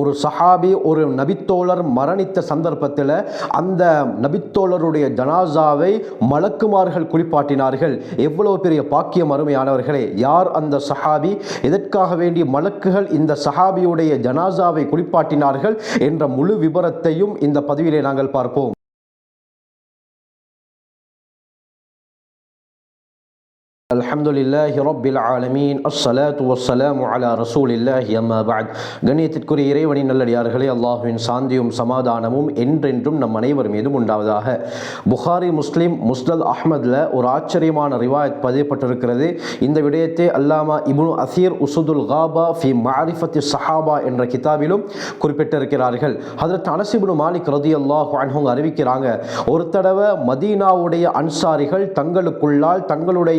ஒரு சஹாபி ஒரு நபித்தோழர் மரணித்த சந்தர்ப்பத்தில் அந்த நபித்தோழருடைய ஜனாசாவை மலக்குமார்கள் குளிப்பாட்டினார்கள். எவ்வளவு பெரிய பாக்கியம் அருமையானவர்களே யார் அந்த சஹாபி? எதற்காக வேண்டி மலக்குகள் இந்த சஹாபியுடைய ஜனாசாவை குளிப்பாட்டினார்கள்? என்ற முழு விபரத்தையும் இந்த பதிவிலே நாங்கள் பார்ப்போம். الحمد لله رب العالمين الصلاة والسلام على رسول الله أما بعد கண்ணியத்திற்குரிய இறைவனின் நல்லடியார்களே அல்லாஹுவின் சாந்தியும் சமாதானமும் என்றென்றும் நம் அனைவர் மீதும் உண்டாவதாக புகாரி முஸ்லிம் முஸ்தல் அஹ்மதில் ஒரு ஆச்சரியமான ரிவாயத் பதியப்பட்டிருக்கிறது இந்த விடயத்தை அல்லாமா இப்னு அசீர் உசுதுல் காபா ஃபி மாரிஃபத்தி சஹாபா என்ற கிதாபிலும் குறிப்பிட்டிருக்கிறார்கள் ஹதரத் அனசிபுனு மாலிக் ரதி அல்லாஹ் அவங்க அறிவிக்கிறாங்க ஒரு தடவை மதீனாவுடைய அன்சாரிகள் தங்களுக்குள்ளால் தங்களுடைய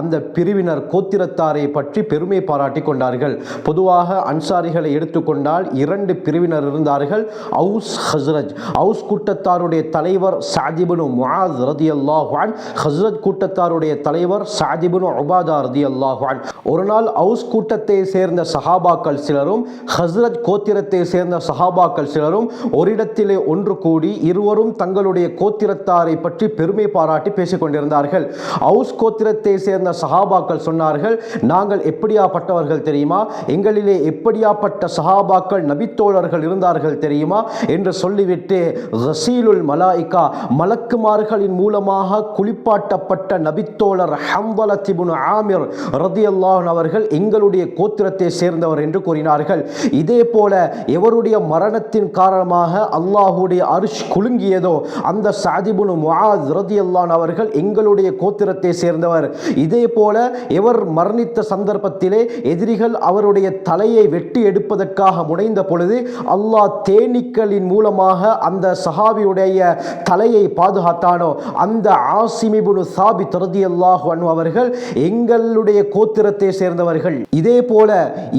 அந்த பிரிவினர் கோத்திரத்தாரை பற்றி பெருமை பாராட்டி கொண்டார்கள். பொதுவாக அன்சாரிகளை எடுத்துக்கொண்டால் இரண்டு பிரிவினர் இருந்தார்கள். அவுஸ் ஹஸ்ரஜ். அவுஸ் கூட்டத்தாருடைய தலைவர் சாதிபுனு முஆத் ரதி அல்லாஹான் ஹஸ்ரத் கூட்டத்தாருடைய தலைவர் சாதிபுனு உபாதா ரதி அல்லாஹான் ஒரு நாள் அவுஸ் கூட்டத்தை சேர்ந்த சஹாபாக்கள் சிலரும் ஹஸ்ரத் கோத்திரத்தை சேர்ந்த சஹாபாக்கள் சிலரும் ஓரிடத்திலே ஒன்று கூடி இருவரும் தங்களுடைய கோத்திரத்தாரை பற்றி பெருமை பாராட்டி பேசிக் கொண்டிருந்தார்கள். அவுஸ் கோத்திரத்தை சேர்ந்த சஹாபாக்கள் சொன்னார்கள் நாங்கள் எப்படியாப்பட்டவர்கள் தெரியுமா? எங்களிலே எப்படியாப்பட்ட சஹாபாக்கள் நபித்தோழர்கள் இருந்தார்கள் தெரியுமா? என்று சொல்லிவிட்டு ரசீலுல் மலாய்கா மலக்குமார்களின் மூலமாக குளிப்பாட்டப்பட்ட நபித்தோழர் ஹம்பலத்திபுன் ஆமிர் ரதியல்லாஹன் அவர்கள் எங்களுடைய கோத்திரத்தை சேர்ந்தவர் என்று கூறினார்கள். இதே போல எவருடைய மரணத்தின் காரணமாக அல்லாஹுடைய அரிஷ் குலுங்கியதோ அந்த சாதிபுனு முஆத் ரதியல்லான் அவர்கள் எங்களுடைய கோத்திரத்தை சேர்ந்தவர். இதே போல எவர் மரணித்த சந்தர்ப்பத்திலே எதிரிகள் அவருடைய தலையை வெட்டி எடுப்பதற்காக முனைந்த பொழுது அல்லாஹ் தேனீக்களின் மூலமாக அந்த சஹாபியுடைய தலையை பாதுகாத்தானோ? அந்த ஆசிமிபுனு சாபி தருதி அல்லாஹு அவர்கள் எங்களுடைய கோத்திரத்தை சேர்ந்தவர்கள். இதே போல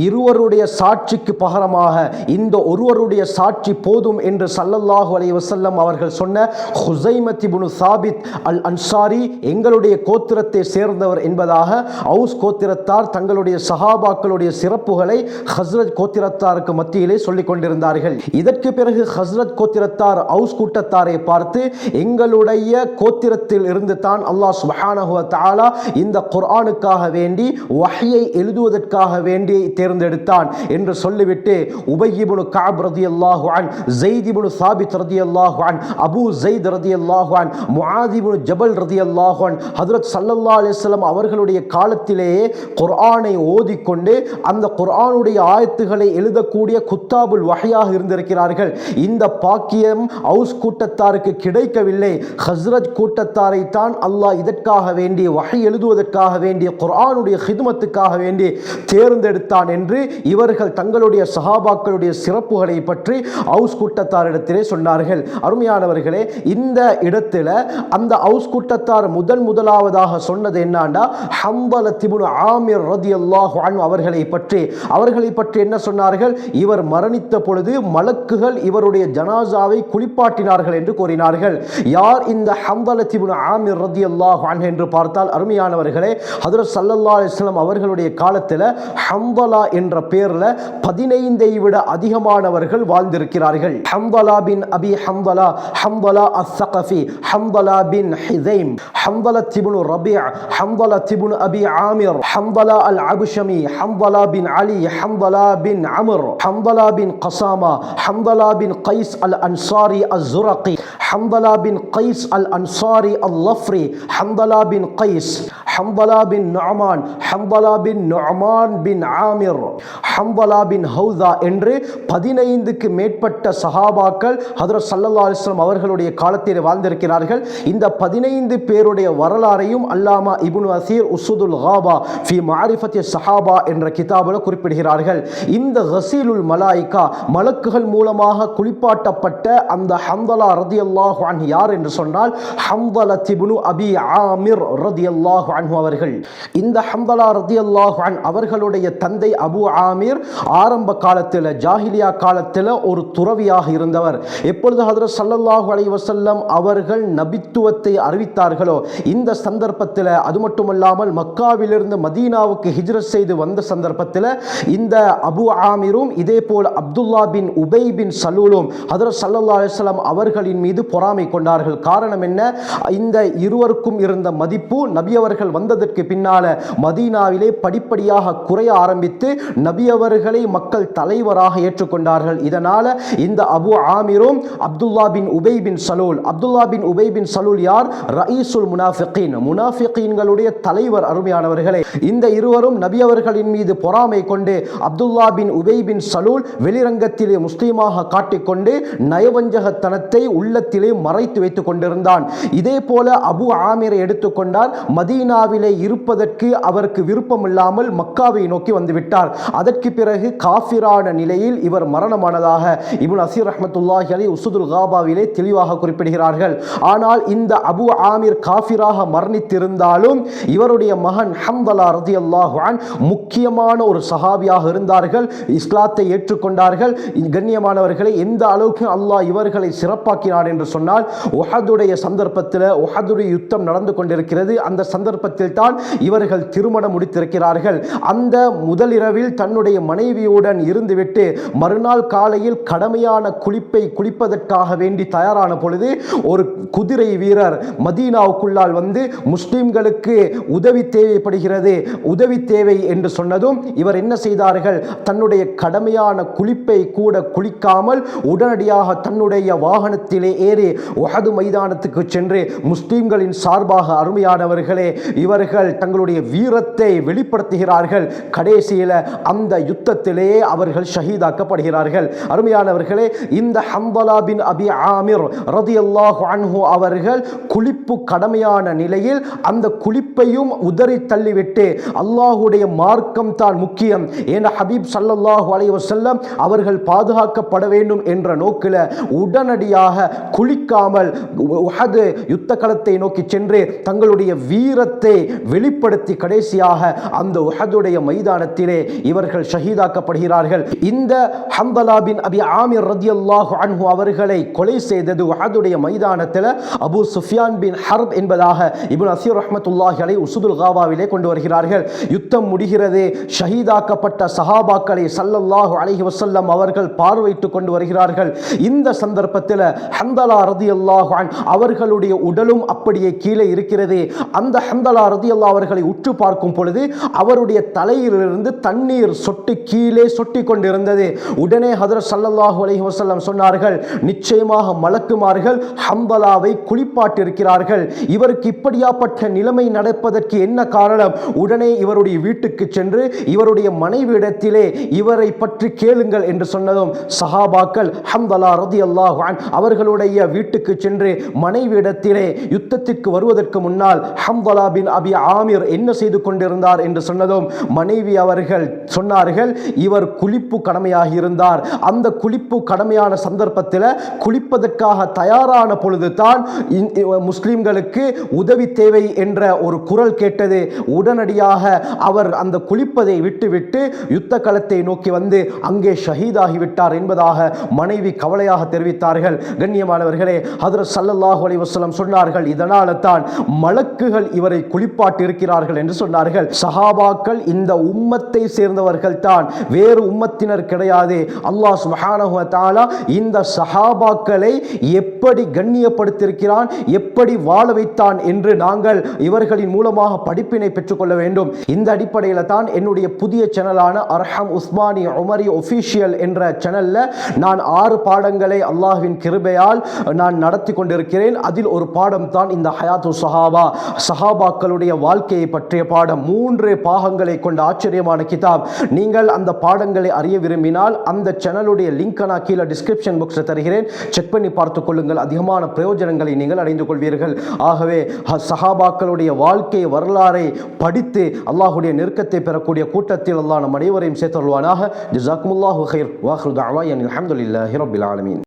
இருவருடைய சாட்சிக்கு பகரமாக இந்த ஒருவருடைய சாட்சி போதும் என்று சல்லல்லாஹு அலைஹி வசல்லம் அவர்கள் சொன்ன ஹுசைமத்தி புனு சாபித் அல் அன்சாரி எங்களுடைய கோத்திரத்தை சேர்ந்த சேர்ந்தவர் என்பதாக அவுஸ் கோத்திரத்தார் தங்களுடைய சஹாபாக்களுடைய சிறப்புகளை ஹஸ்ரத் கோத்திரத்தாருக்கு மத்தியிலே சொல்லிக் கொண்டிருந்தார்கள். இதற்கு பிறகு ஹஸ்ரத் கோத்திரத்தார் அவுஸ் கூட்டத்தாரை பார்த்து எங்களுடைய கோத்திரத்தில் இருந்து தான் அல்லாஹ் சுப்ஹானஹு வ இந்த குர்ஆனுக்காக வேண்டி வஹ்யை எழுதுவதற்காக வேண்டி தேர்ந்தெடுத்தான் என்று சொல்லிவிட்டு உபய் காப் ரதி அல்லாஹுவான் ஜெய்திபுனு சாபித் ரதி அல்லாஹுவான் அபு ஸைத் ரதி அல்லாஹுவான் முஹாதிபுனு ஜபல் ரதி அல்லாஹுவான் ஹதரத் சல்லல்லா அலைஹி வஸல்லம் அவர்களுடைய காலத்திலேயே குர்ஆனை ஓதிக்கொண்டு அந்த குர்ஆனுடைய ஆயத்துகளை எழுதக்கூடிய குத்தாபுல் வகையாக இருந்திருக்கிறார்கள். இந்த பாக்கியம் அவுஸ் கூட்டத்தாருக்கு கிடைக்கவில்லை. ஹஸ்ரத் கூட்டத்தாரை தான் அல்லாஹ் இதற்காக வேண்டி வகை எழுதுவதற்காக வேண்டிய குர்ஆனுடைய ஹிதுமத்துக்காக வேண்டி தேர்ந்தெடுத்தான் என்று இவர்கள் தங்களுடைய சஹாபாக்களுடைய சிறப்புகளை பற்றி அவுஸ் கூட்டத்தாரிடத்திலே சொன்னார்கள். அருமையானவர்களே இந்த இடத்துல அந்த அவுஸ் கூட்டத்தார் முதன் முதலாவதாக சொன்னது என்ன என்னாண்டா ஹம்பல திபுன் ஆமிர் ரதி அல்லாஹு அவர்களை பற்றி. அவர்களை பற்றி என்ன சொன்னார்கள்? இவர் மரணித்த பொழுது மலக்குகள் இவருடைய ஜனாசாவை குளிப்பாட்டினார்கள் என்று கூறினார்கள். யார் இந்த ஹம்பல திபுனு ஆமிர் ரதி அல்லாஹு என்று பார்த்தால் அருமையானவர்களே ஹதரத் சல்லல்லா அலிஸ்லாம் அவர்களுடைய காலத்தில் ஹம்பலா என்ற பேரில் பதினைந்தை விட அதிகமானவர்கள் வாழ்ந்திருக்கிறார்கள். Hanzala bin Abi Hanzala Hanzala as ஹம்பலா பின் ஹிதைம் ஹம்பல திபுனு ரபியா ஹம் حنظلة بن أبي عامر حنظلة العبشمي حنظلة بن علي حنظلة بن عمر حنظلة بن قسامة حنظلة بن قيس الأنصاري الزرقي حنظلة بن قيس الأنصاري اللفري حنظلة بن قيس Hanzala bin Noman Hanzala bin Noman bin Amir. Hanzala bin ஹவுதா என்று பதினைந்துக்கு மேற்பட்ட சஹாபாக்கள் ஹதரத் சல்லா அலிஸ்லாம் அவர்களுடைய காலத்தில் வாழ்ந்திருக்கிறார்கள். இந்த பதினைந்து பேருடைய வரலாறையும் அல்லாமா இபுன் அசீர் உசுதுல் ஹாபா ஃபி மாரிஃபத்தி சஹாபா என்ற கிதாபில் குறிப்பிடுகிறார்கள். இந்த ஹசீலுல் மலாய்கா மலக்குகள் மூலமாக குளிப்பாட்டப்பட்ட அந்த ஹம்பலா ரதி அல்லாஹ் யார் என்று சொன்னால் ஹம்தலத்திபுனு அபி ஆமிர் ரதி அல்லாஹ் அன்ஹு அவர்கள். இந்த ஹம்தலா ரதி அல்லாஹு அன் அவர்களுடைய தந்தை அபு ஆமீர் ஆரம்ப காலத்தில் ஜாஹிலியா காலத்தில் ஒரு துறவியாக இருந்தவர். எப்பொழுது ஹதரத் சல்லல்லாஹு அலைஹி வசல்லம் அவர்கள் நபித்துவத்தை அறிவித்தார்களோ இந்த சந்தர்ப்பத்தில் அது மட்டுமல்லாமல் மக்காவிலிருந்து மதீனாவுக்கு ஹிஜ்ரத் செய்து வந்த சந்தர்ப்பத்தில் இந்த அபு ஆமீரும் இதே போல் அப்துல்லா பின் உபை பின் சலூலும் ஹதரத் சல்லல்லா அலிஸ்லாம் அவர்களின் மீது பொறாமை கொண்டார்கள். காரணம் என்ன? இந்த இருவருக்கும் இருந்த மதிப்பு நபி அவர்கள் வந்ததற்கு பின்னால மதீனாவிலே படிப்படியாக குறைய ஆரம்பித்து நபி அவர்களை மக்கள் தலைவராக ஏற்றுக்கொண்டார்கள். இதனால இந்த அபு ஆமிரும் அப்துல்லா பின் உபை பின் சலூல் அப்துல்லா பின் உபை பின் சலூல் யார்? ரயீசுல் முனாஃபிகின். முனாஃபிகின்களுடைய தலைவர் அருமையானவர்களே இந்த இருவரும் நபி அவர்களின் மீது பொறாமை கொண்டு அப்துல்லா பின் உபை பின் சலூல் வெளிரங்கத்திலே முஸ்லீமாக காட்டிக்கொண்டு நயவஞ்சகத்தனத்தை உள்ளத்திலே மறைத்து வைத்துக் கொண்டிருந்தான். இதே போல அபு ஆமிரை எடுத்துக்கொண்டார். மதீனா மக்காவிலே இருப்பதற்கு அவருக்கு விருப்பமில்லாமல் மக்காவை நோக்கி வந்துவிட்டார். அதற்கு பிறகு காஃபிரான நிலையில் இவர் மரணமானதாக இபுன் அசீர் ரஹ்மத்துல்லாஹி அலி உசுதுல் காபாவிலே தெளிவாக குறிப்பிடுகிறார்கள். ஆனால் இந்த அபு ஆமிர் காஃபிராக மரணித்திருந்தாலும் இவருடைய மகன் ஹம்தலா ரதி அல்லாஹான் முக்கியமான ஒரு சஹாபியாக இருந்தார்கள். இஸ்லாத்தை ஏற்றுக்கொண்டார்கள். கண்ணியமானவர்களை எந்த அளவுக்கு அல்லாஹ் இவர்களை சிறப்பாக்கினார் என்று சொன்னால் உஹதுடைய சந்தர்ப்பத்தில் உஹதுடைய யுத்தம் நடந்து கொண்டிருக்கிறது. அந்த சந்தர்ப்பத்தில் தான் இவர்கள் திருமணம் முடித்திருக்கிறார்கள். அந்த முதலிரவில் தன்னுடைய மனைவியுடன் இருந்துவிட்டு மறுநாள் காலையில் கடமையான குளிப்பை குளிப்பதற்காக வேண்டி தயாரான பொழுது ஒரு குதிரை வீரர் மதீனாவுக்குள்ளால் வந்து முஸ்லிம்களுக்கு உதவி தேவைப்படுகிறது. உதவி தேவை என்று சொன்னதும் இவர் என்ன செய்தார்கள்? தன்னுடைய கடமையான குளிப்பை கூட குளிக்காமல் உடனடியாக தன்னுடைய வாகனத்திலே ஏறி உஹது மைதானத்துக்கு சென்று முஸ்லீம்களின் சார்பாக அருமையானவர்களே இவர்கள் தங்களுடைய வீரத்தை வெளிப்படுத்துகிறார்கள். கடைசியில் அந்த யுத்தத்திலேயே அவர்கள் ஷஹீதாக்கப்படுகிறார்கள். அருமையானவர்களே இந்த ஹம்பலா பின் அபி ஆமிர் ரதியல்லாஹு அன்ஹு அவர்கள் குளிப்பு கடமையான நிலையில் அந்த குளிப்பையும் உதறி தள்ளிவிட்டு அல்லாஹுடைய மார்க்கம் தான் முக்கியம். என ஹபீப் சல்லல்லாஹு அலைஹி வஸல்லம் அவர்கள் பாதுகாக்கப்பட வேண்டும் என்ற நோக்கில் உடனடியாக குளிக்காமல் உஹது யுத்த களத்தை நோக்கி சென்று தங்களுடைய வீரத்தை வெளிப்படுத்தி கடைசியாக அந்த உஹதுடைய மைதானத்திலே இவர்கள் ஷஹீதாக்கப்படுகிறார்கள். இந்த ஹம்பலா பின் அபி ஆமிர் ரதி அல்லாஹு அன்ஹு அவர்களை கொலை செய்தது உஹதுடைய மைதானத்தில் அபு சுஃபியான் பின் ஹர்ப் என்பதாக இபுன் அசீர் ரஹ்மத்துல்லாஹி அலை உசுதுல் காவாவிலே கொண்டு வருகிறார்கள். யுத்தம் முடிகிறது. ஷஹீதாக்கப்பட்ட சஹாபாக்களை சல்லல்லாஹு அலஹி வசல்லம் அவர்கள் பார்வையிட்டு கொண்டு வருகிறார்கள். இந்த சந்தர்ப்பத்தில் ஹந்தலா ரதியல்லாஹு அன் அவர்களுடைய உடலும் அப்படியே கீழே இருக்கிறது. அந்த ஹந்தலா ரதியல்லா அவர்களை உற்று பார்க்கும் பொழுது அவருடைய தலையிலிருந்து தண்ணீர் சொட்டு கீழே சொட்டி கொண்டிருந்தது. உடனே ஹதரத் சல்லல்லாஹு அலஹி வசல்லம் சொன்னார்கள் நிச்சயமாக மலக்குமார்கள் ஹம்பலாவை குளிப்பாட்டிருக்கிறார்கள். இவருக்கு இப்படியாப்பட்ட நிலைமை நடப்பதற்கு என்ன காரணம்? உடனே இவருடைய வீட்டுக்கு சென்று இவருடைய மனைவியிடத்திலே இவரை பற்றி கேளுங்கள் என்று சொன்னதும் சஹாபாக்கள் ஹம்பலா ரதி அல்லாஹான் அவர்களுடைய வீட்டுக்கு சென்று மனைவியிடத்திலே யுத்தத்திற்கு வருவதற்கு முன்னால் ஹம்பலா பின் அபி ஆமீர் என்ன செய்து கொண்டிருந்தார் என்று சொன்னதும் மனைவி அவர்கள் சொன்னார்கள் இவர் குளிப்பு கடமையாக இருந்தார். அந்த குளிப்பு கடமையான சந்தர்ப்பத்தில் குளிப்பதற்காக தயாரான பொழுது தான் முஸ்லீம்களுக்கு உதவி தேவை என்ற ஒரு குரல் கேட்டது. உடனடியாக அவர் அந்த குளிப்பதை விட்டுவிட்டு யுத்த களத்தை நோக்கி வந்து அங்கே ஷஹீதாகிவிட்டார் என்பதாக மனைவி கவலையாக தெரிவித்தார்கள். கண்ணியமானவர்களே ஹதரத் சல்லல்லாஹு அலைஹி சொன்னார்கள் இதனால தான் மலக்குகள் இவரை குளிப்பாட்டி இருக்கிறார்கள் என்று சொன்னார்கள். சஹாபாக்கள் இந்த உம்மத்தை சேர்ந்தவர்கள் தான் வேறு உம்மத்தினர் கிடையாது. அல்லாஹ் சுப்ஹானஹு இந்த சஹாபாக்களை எப்படி கண்ணியப்படுத்தியிருக்கிறான்? எப்படி வாழ வைத்தான் என்று நாங்கள் இவர்களின் மூலமாக படிப்பினை பெற்றுக்கொள்ள வேண்டும். இந்த அடிப்படையில் தான் என்னுடைய புதிய சேனலான அர்ஹம் உஸ்மானி உமரி ஒஃபீஷியல் என்ற சேனலில் நான் ஆறு பாடங்களை அல்லாஹ்வின் கிருபையால் நான் நடத்தி கொண்டிருக்கிறேன். அதில் ஒரு பாடம் தான் இந்த ஹயாத்து சஹாபா. சஹாபாக்கள் மக்களுடைய வாழ்க்கையை பற்றிய பாடம் மூன்று பாகங்களை கொண்ட ஆச்சரியமான கிதாப். நீங்கள் அந்த பாடங்களை அறிய விரும்பினால் அந்த சேனலுடைய லிங்க் நான் கீழே டிஸ்கிரிப்ஷன் பாக்ஸில் தருகிறேன். செக் பண்ணி பார்த்துக் கொள்ளுங்கள். அதிகமான பிரயோஜனங்களை நீங்கள் அடைந்து கொள்வீர்கள். ஆகவே சஹாபாக்களுடைய வாழ்க்கை வரலாறை படித்து அல்லாஹுடைய நெருக்கத்தை பெறக்கூடிய கூட்டத்தில் அல்லாஹ் நம் அனைவரையும் சேர்த்தருள்வானாக ஜிசாக்முல்லாஹு ஹைர் வாஹ்ரு தாவா அல்ஹம்துலில்லாஹி ரப்பில் ஆலமீன்.